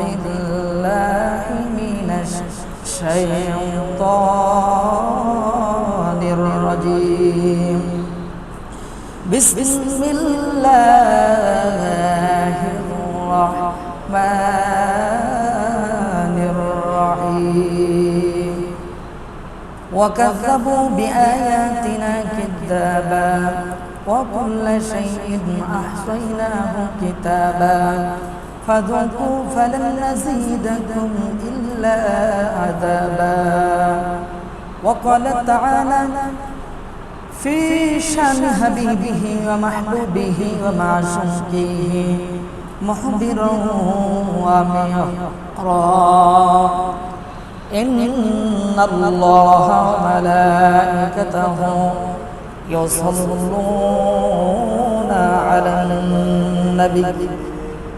بالله من الشيطان الرجيم. بسم الله الرحمن الرحيم. وكذبوا بآياتنا كذابا وكل شيء أحصيناه كتابا. فذوقوا فلن نزيدكم إلا عذابا. وقال تعالى في شأن حبيبه ومحبوبه ومعشوقه محبرا وميقرا إن الله وملائكته يصلون على النبي.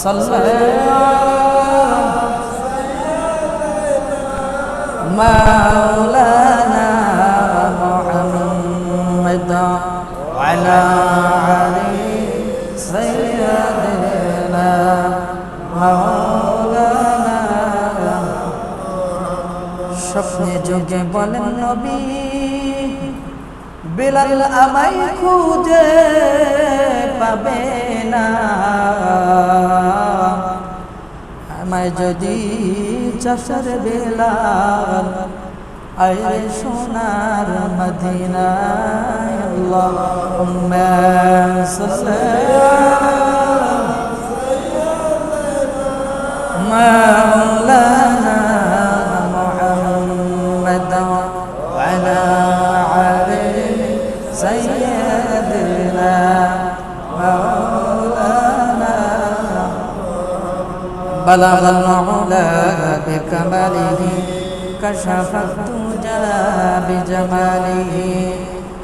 صل مولانا محمد وعلى آله سيدنا مولانا স্বপ্নে যোগে বলেন নবী বিলাল আমায় খুঁজে পাবে না। আমায় যদি চাষার বেলাল আয় সোনার মদিনায় আল্লাহুম্মা সাল্লি بلغ العلا بكماله كشف الدجى بجماله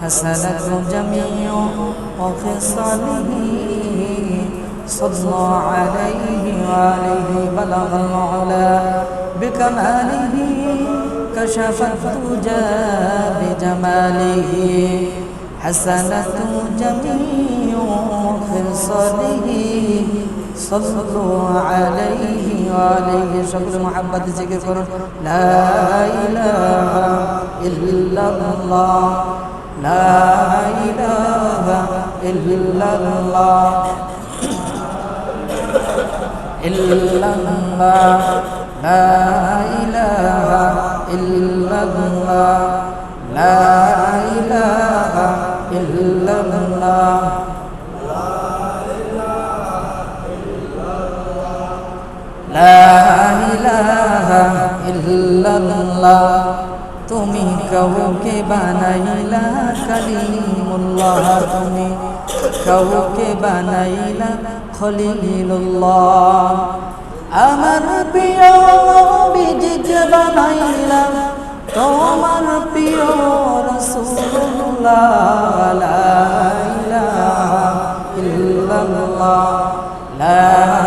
حسنت جميع وخصاله. صلى عليه وآله بلغ العلا بكماله كشف الدجى بجماله حسنت جميع خصاله صلوا عليه وآله شكر محبة ذكر لا إله إلا الله. لا إله إلا الله. إلا الله. لا إله إلا الله. لا إله إلا الله. لا ইলাহা ইল্লাল্লাহ তুমি কাউকে বানাইলা কালিমুল্লাহ তুমি কাউকে বানাইলা খলিলুল্লাহ আমার প্রিয় বিজিকে বানাইলা তোমার প্রিয় রসুল্লাহ লা ইলাহা ইল্লাল্লাহ লা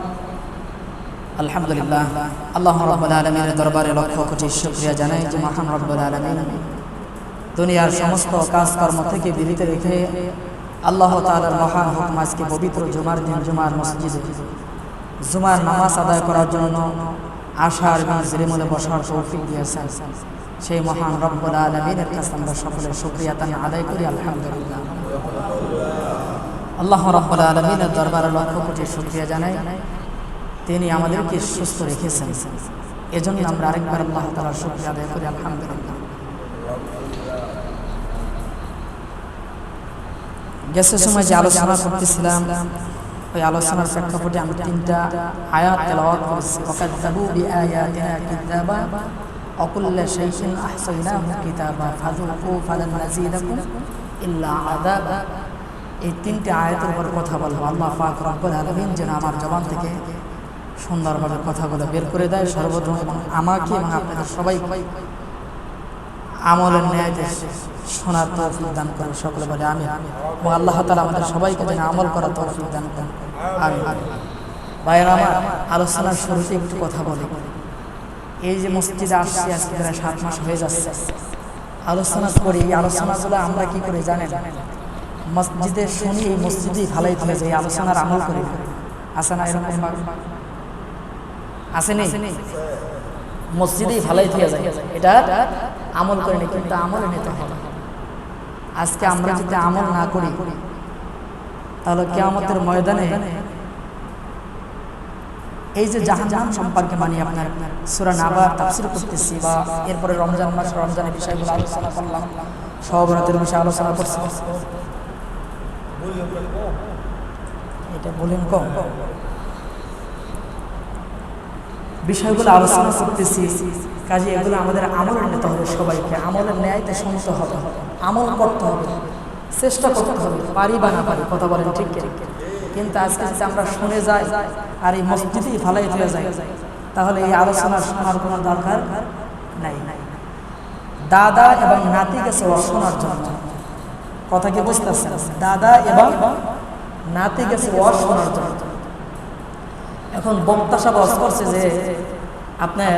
আলহামদুলিল্লাহ। আল্লাহ রাব্বুল আলামিনের দরবারে লক্ষ কোটি শুক্রিয়া জানাই যে মহান রব্বুল আলামিন দুনিয়ার সমস্ত কাজকর্ম থেকে বিরত রেখে আল্লাহ তাআলার মহান হুকুম আজকে পবিত্র জুমার দিন, জুমার মসজিদে জুমার নামাজ আদায় করার জন্য আশার এবং জিরিমলে বসার তৌফিক দিয়েছেন। সেই মহান রব্বুল আলামিনের কাছে আমরা সকলে শুক্রিয়া তান আদায় করি, আলহামদুলিল্লাহ। আল্লাহ রাব্বুল আলামিনের দরবারে লক্ষ কোটি শুকরিয়া জানাই তিনি আমাদেরকে সুস্থ রেখেছেন। এজন্য আমরা আরেকবার আল্লাহ তাআলার শুকরিয়া আদায় করি, আলহামদুলিল্লাহ। গ্যাসের সময় যে আলোচনা করতেছিলাম, ওই আলোচনার প্রেক্ষাপটে আমি তিনটা আয়াত তেলাওয়াত করেছি। ওয়াকাদ্দাবু বিআয়াতিনা কিতাবা, অকুল্লা শাইইন আহসাইনাহু কিতাবা ফাযুকু ফালান নাযীদাকুম ইল্লা আযাবা। এই তিনটে আয়াতের উপর কথা বলব। আল্লাহ পাক রব্বুল যেন আমার জবান থেকে সুন্দরভাবে কথাগুলো বের করে দেয়, সর্বপ্রথম আমাকে এবং আপনাদের সবাই আমলের ন্যায় যে শোনার তৌফিক দান করে সকলে বলে আমি এবং আল্লাহ তালা আমাদের সবাইকে যেন আমল করার তৌফিক দান করেন। আমি ভাইয়েরা আমার আলোচনার শুরুতে একটু কথা বলি। এই যে মসজিদে আসছি, আজকে প্রায় সাত মাস হয়ে যাচ্ছে। আলোচনা করি, এই আলোচনাগুলো আমরা কি করে জানেন? মসজিদে শুনি, এই মসজিদেই ভালাই ফেলে যে এই আলোচনার আমল করি। আছে না এরকম আছে নেই মসজিদেই ভালাই থেকে যায়। এটা আমল করে নি কিন্তু আমলে নিতে হবে। আজকে আমরা যদি আমল না করি তাহলে কেয়ামতের ময়দানে এই যে জাহান জাহান্নাম সম্পর্কে মানি আপনার সুরা নাবার তাফসির করতেছি বা এরপরে রমজান মাস রমজানের বিষয়গুলো আলোচনা করলাম। সহবরাতের বিষয়ে আলোচনা করছি। এটা বলেন কম। বিষয়গুলো আলোচনা করতেছি। কাজে এগুলো আমাদের আমলের নিতে হবে সবাইকে। আমলের ন্যায়তে শুনতে হবে। আমল করতে হবে। চেষ্টা করতে হবে। পারি বা না পারি, কথা বলেন ঠিক কিন্তু আজকে যদি আমরা শুনে যাই আর এই মসজিদেই ফালাই ফেলে যাই, তাহলে এই আলোচনা শোনার কোনো দরকার নাই। দাদা এবং নাতি গেছে শোনার জন্য। কথা কি বুঝতেছেন? দাদা এবং নাতি গেছে শোনার জন্য। এখন বক্তা সাহেব অস করছে যে আপনার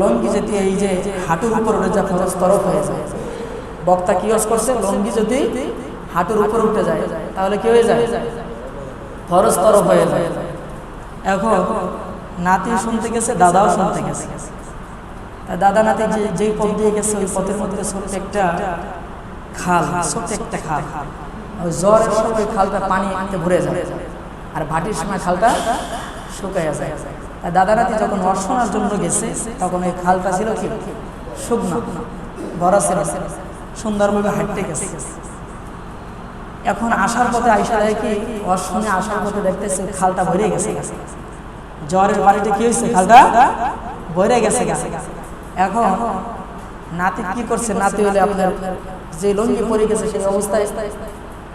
লঙ্গি যদি এই যে হাঁটুর উপর উঠে যায় ফরজ তরফ হয়ে যায়। বক্তা কি অস করছে? লঙ্গি যদি হাঁটুর উপর উঠে যায় তাহলে কি হয়ে যায়? খরচ তরফ হয়ে যায়। এখন নাতি শুনতে গেছে দাদাও শুনতে গেছে। দাদা নাতি যে যেই পথ দিয়ে গেছে ওই পথের মধ্যে ছোট্ট একটা খাল ছোট্ট একটা খাল। ওই জ্বরের সময় খালটা পানি আনতে ভরে যায়। আর ভাটির সময় খালটা শুকাইয়া যায়। আর দাদা নাতি যখন অর্শনার জন্য গেছে, তখন ওই খালটা ছিল কি? শুকনো, ভরা ছিল। সুন্দরভাবে হাঁটতে গেছে। এখন আসার পথে আইসা দেয় কি অর্শনে আসার পথে দেখতেছে খালটা ভরে গেছে। জ্বরের বাড়িতে কি হয়েছে? খালটা ভরে গেছে গেছে এখন নাতি কি করছে? নাতি হলে আপনার যে লঙ্গি পরে গেছে, সেই অবস্থায়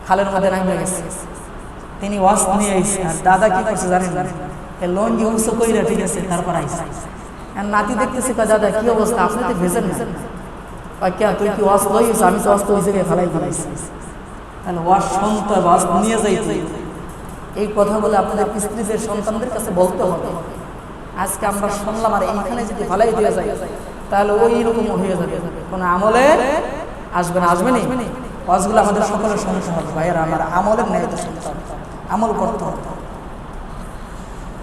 খালের মধ্যে নামে গেছে। তিনি ওয়াশ নিয়ে আইসে আর দাদা কি করছে জানেন? লঙ্গি উঁচু কইরা ঠিক আছে, তারপর আইসে আর নাতি দেখতেছে, কয়, দাদা, কি অবস্থা? আপনি তো ভেজেন না? কে, তুই কি ওয়াশ লইস আমি তো ওয়াশ তো হয়েছে ফেলাই ফেলাইছি তাহলে ওয়াশ শুনতে ওয়াশ নিয়ে যাইতে এই কথাগুলো আপনাদের স্ত্রীদের সন্তানদের কাছে বলতে হবে। আজকে আমরা শুনলাম, আর এইখানে যদি ফালাই দিয়ে যায়, তাহলে ওই রকম হয়ে যাবে। কোনো আমলে আসবে না আসবে না? ওয়াজগুলো আমাদের সকলের শুনতে হবে, ভাইয়েরা, আমার আমলের ন্যায় হবে। আমল করতে হবে।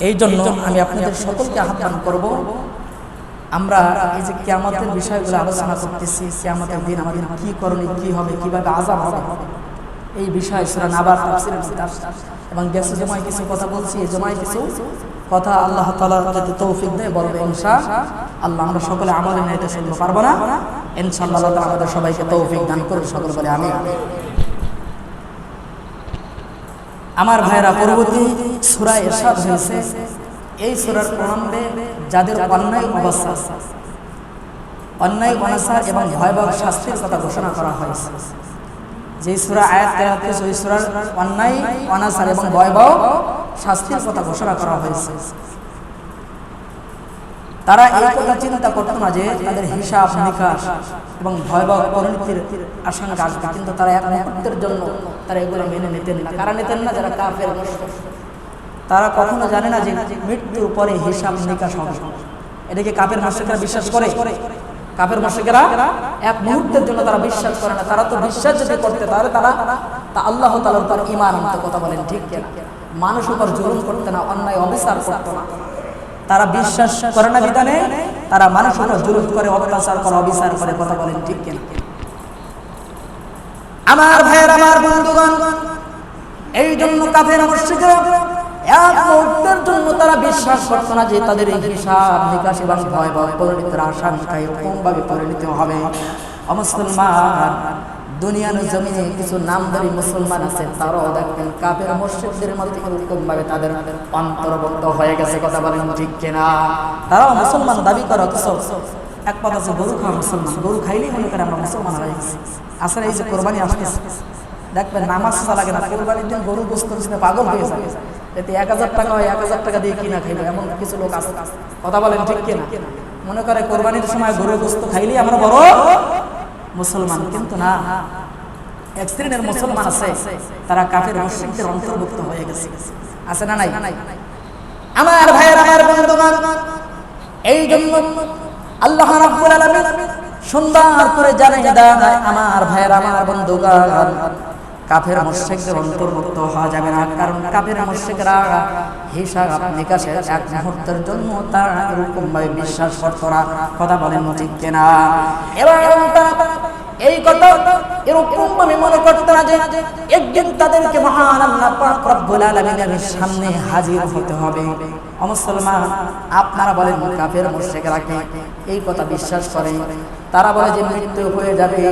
এই জন্য আমি আপনাদের সকলকে আহ্বান করব আমরা এই যে কেয়ামতের বিষয়গুলো আলোচনা করতেছি কেয়ামতের দিন আমাদের কি করণীয় কি হবে কীভাবে আজাব হবে? এই বিষয় সেটা নাবার তাফসীরের এবং গেছে জমায় কিছু কথা বলছি এই জমায় কিছু কথা আল্লাহ তাআলা যাতে তৌফিক দেয় বলবে ইনশা আল্লাহ আমরা সকলে আমলে নিতে শুনতে পারব না। ইনশাআল্লাহ আল্লাহ তাআলা আমাদের সবাইকে তৌফিক দান করুন সকলে বলে আমি আমার ভাইরা পরবর্তী সুরা এরশাদ হয়েছে। এই সুরার প্রণাম্বে যাদের অন্যায় অবস্থা, অন্যায়, অনাচার এবং ভয়াবহ শাস্তির কথা ঘোষণা করা হয়েছে। যে সুরা আয়াত করেছে ওই সুরার অন্যায়, অনাচার এবং ভয়াবহ শাস্তির কথা ঘোষণা করা হয়েছে। তারা এই কথা চিন্তা করতো না যে তাদের হিসাব নিকাশ এবং ভয়াবহ আশঙ্কা আসবে কিন্তু তারা এক মুহূর্তের জন্য তারা এগুলো মেনে নিতেন না। কারা নিতেন না? যারা কাফের তারা কখনো জানে না যে মৃত্যুর পরে হিসাব নিকাশ হবে। এটাকে কাপের মুশরিকরা বিশ্বাস করে কাপের মুশরিকরা এক মুহূর্তের জন্য তারা বিশ্বাস করে না। তারা তো বিশ্বাস যদি করতে তাহলে তারা তা আল্লাহ তাআলার তার আনতে কথা বলেন, ঠিক মানুষ উপর জুলুম করতে না, অন্যায়, অবিচার করতে না। তারা বিশ্বাস করে না বিধানে, তারা মানুষ জুলুম করে, অত্যাচার করে, অবিচার করে, কথা বলেন ঠিক কিনা? আমার ভাইয়ের, আমার বন্ধুগণ, এই জন্য কাফের মুশরিকরা এক মুহূর্তের জন্য তারা বিশ্বাস করতো না যে তাদের এই হিসাব ভয় ভয় এরকম ভাবে পরিণত হবে। অমুসলমান দুনিয়ার জমিনে কিছু নামদারি মুসলমান আছে, তারাও দেখবেন কাফের মুশরিকদের মধ্যে ভাবে তাদের অন্তর্ভুক্ত হয়ে গেছে, কথা বলেন ঠিক কিনা? তারাও মুসলমান, দাবি করে অথচ এক কথা আছে গরু খাওয়া মুসলমান, গরু খাইলেই মনে করে আমরা মুসলমান হয়ে গেছি। আসলে এই যে কোরবানি আসতেছে, দেখবেন নামাজ লাগে না, কোরবানির দিন গরু গোস্ত পাগল হয়ে যাবে। এতে এক হাজার টাকা হয়, এক হাজার টাকা দিয়ে কিনা খাইবে এমন কিছু লোক আছে। কথা বলেন ঠিক কিনা? মনে করে কোরবানির সময় গরু গোস্ত খাইলেই আমরা বড় মুসলমান, কিন্তু না। এক শ্রেণির মুসলমান আছে, তারা কাফের মুশরিকদের অন্তর্ভুক্ত হয়ে গেছে। আছে না নাই? আমার ভাইয়ের, আমার বন্ধুগণ, এই জন্য আল্লাহ রাব্বুল আলামিন সুন্দর করে জানাই দেয় আমার ভাইয়ের, আমার বন্ধুগণ, কাফের মুশরিকদের অন্তর্ভুক্ত হওয়া যাবে না, কারণ কাফের মুশরিকরা হিসাব নিকাশের এক মুহূর্তের জন্য তারা এরকম ভাবে বিশ্বাস করতো না, কথা বলেন ঠিক কিনা। এবং তারা এই কথা এরকম আমি মনে করতে না যে একদিন তাদেরকে মহান আল্লাহ রব্বুল আলামিনের সামনে হাজির হতে হবে। মুসলমান, আপনারা বলেন কাফের মুশরিকরা কি? এই কথা বিশ্বাস করে তারা বলে যে মৃত্যু হয়ে যাবে।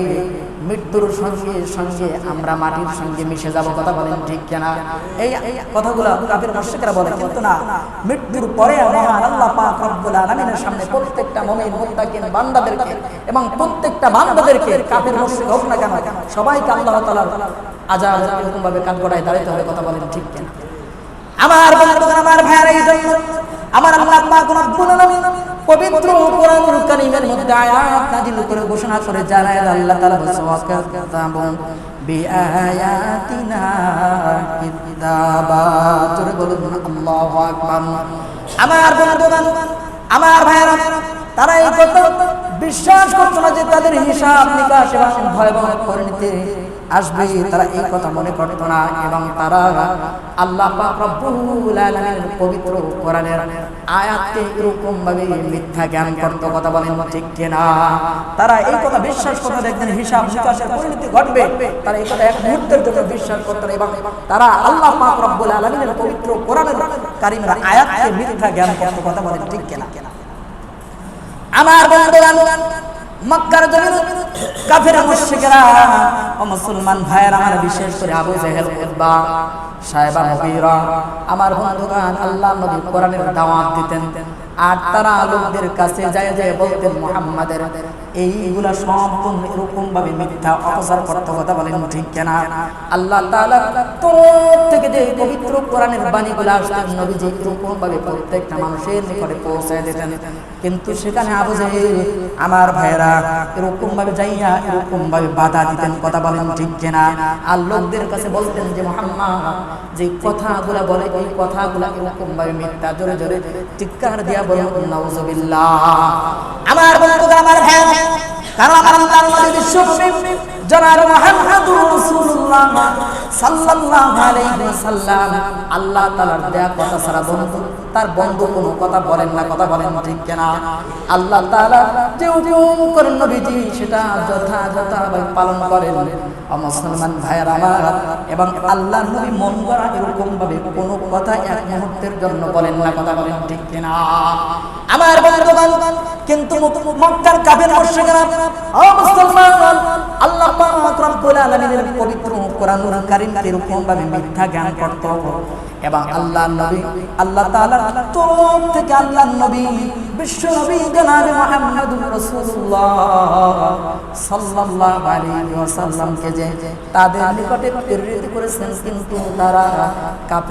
মৃত্যুর সঙ্গে সঙ্গে আমরা মাটির সঙ্গে মিশে যাব, কথা বলেন ঠিক কেনা? এই কথাগুলো কাফের মুশরিকরা বলে, কিন্তু না, মৃত্যুর পরে মহান আল্লাহ পাক রব্বুল আলামিনের সামনে প্রত্যেকটা মুমিন, মুত্তাকিন বান্দাদেরকে এবং প্রত্যেকটা বান্দাদেরকে, কাফের মুশরিক হোক না কেন, সবাইকে আল্লাহ এরকম ভাবে কাঠগড়ায় দাঁড়াতে হবে, কথা বলেন ঠিক কিনা? আমার বন্ধুগণ, আমার ভাইয়ের, এই জন্য আমার আল্লাহ পাক রব্বুল আলামিন পবিত্র কোরআনুল কারীমের মধ্যে আয়াত নাযিল করে ঘোষণা করে জানায় আল্লাহ তাআলা বলছে ওয়াকাতাবু বিআয়াতিনা কিতাবা। জোরে বলুন, আল্লাহু আকবার। আমার বন্ধুগণ, আমার ভাইয়েরা, তারা এই কথা বিশ্বাস করতো না যে তাদের হিসাব নিকাশ এবং ভয়াবহ পরিণতি আসবে। তারা এই কথা মনে করতো না এবং তারা আল্লাহ পবিত্র কোরআনের আয়াতকে এরকম ভাবে মিথ্যা জ্ঞান করতো। কথা বলেন ঠিক কিনা? তারা এই কথা বিশ্বাস করতো দেখবেন হিসাব নিকাশের পরিণতি ঘটবে। তারা এই কথা এক মুহূর্তের জন্য বিশ্বাস করতো এবং তারা আল্লাহ পাক রব্বুল আলামিনের পবিত্র কোরআনের কারিমের আয়াতকে মিথ্যা জ্ঞান করতো। কথা বলেন ঠিক কিনা? আমার বন্ধুগণ, মক্কার জমিন, কাফের মুশরিকরা ও মুসলমান ভাইয়ের আমার বিশেষ করে আবু জাহেল, উতবা, সাহেবা মুগীরা, আমার বন্ধুগণ, আল্লাহ নবী কোরআনের দাওয়াত দিতেন। আর তারা লোকদের কাছে যায় যায় বলতেন, মুহাম্মাদের এইগুলা সম্পূর্ণ এরকম ভাবে মিথ্যা অপচার করতে কথা বলেন ঠিক কেনা? আল্লাহ তাআলা তোর থেকে যে পবিত্র কোরআনের বাণীগুলো আসতেন, নবীজি এরকম ভাবে প্রত্যেকটা মানুষের নিকটে পৌঁছায় দিতেন। কিন্তু সেখানে আবু আমার ভাইরা এরকম ভাবে যাইয়া এরকম ভাবে বাধা দিতেন, কথা বলেন ঠিক কেনা? আর লোকদের কাছে বলতেন যে, মোহাম্মদ, যে কথাগুলা বলে, এই কথাগুলা এরকম ভাবে মিথ্যা, জোরে জোরে চিৎকার দিয়া বলুন, নাউজুবিল্লাহ। আমার বন্ধুরা আমার ভাইয়েরা কারণ আমার আল্লাহর নবী বিশ্বকবি জনাব মুহাম্মদুর রাসূলুল্লাহ। সাল্লাল্লাহু আলাইহি ওয়াসাল্লাম, আল্লাহ তাআলার দেয়া কথা ছাড়া বন্ধু, তার বন্ধু কোনো কথা বলেন না, কথা বলেন ঠিক কিনা? আল্লাহ তাআলা যে হুকুম করেন নবীজি সেটা যথাযথভাবে পালন করেন। মুসলমান ভাইয়ের আমার, এবং আল্লাহ নবী মন করা এরকম ভাবে কোনো কথা এক মুহূর্তের জন্য বলেন না, কথা বলেন ঠিক কিনা? আমার বন্ধুগণ, কিন্তু মক্কার কাফের মুশরিকরা, ও মুসলমান আল্লাহ পাক আলামিনের পবিত্র এরকম ভাবে মিথ্যা জ্ঞান এবং আল্লাহ নবী, আল্লাহ থেকে আল্লাহ নবী, বিশ্ব নবী মুহাম্মদুর রাসূলুল্লাহ সাল্লাল্লাহু আলাইহি যে তাদের নিকটে প্রেরিত করেছেন, কিন্তু তারা কাফের